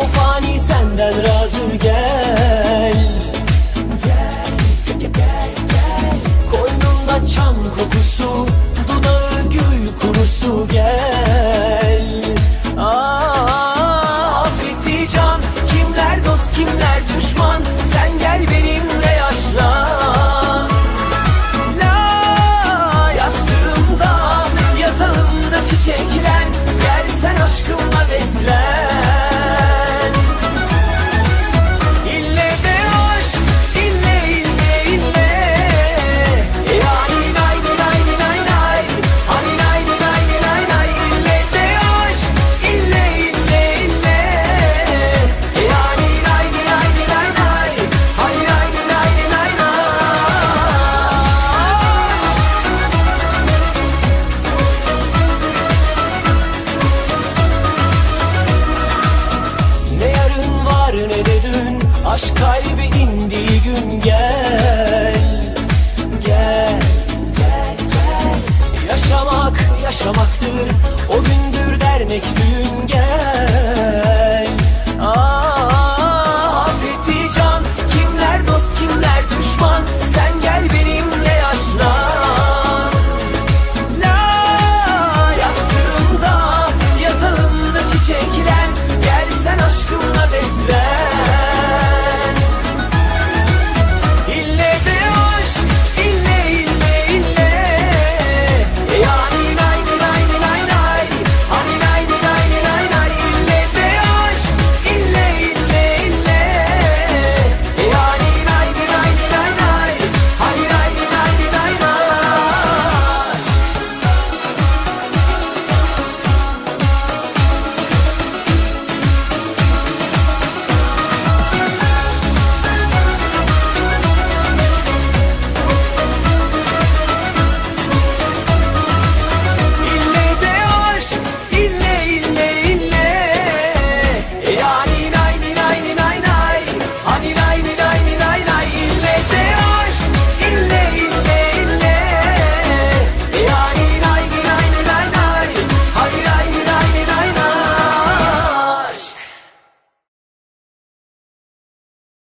Bu fani senden razı gel. Gel, gel, gel, gel Koynumda çam kokusu Dudağı gül kurusu gel. Ah, Aa, Afeti can Kimler dost kimler düşman? yerine de dün Aşk kalbi indiği gün gel. Gel Gel gel. Yaşamak yaşamaktır O gündür dernek düğün gel.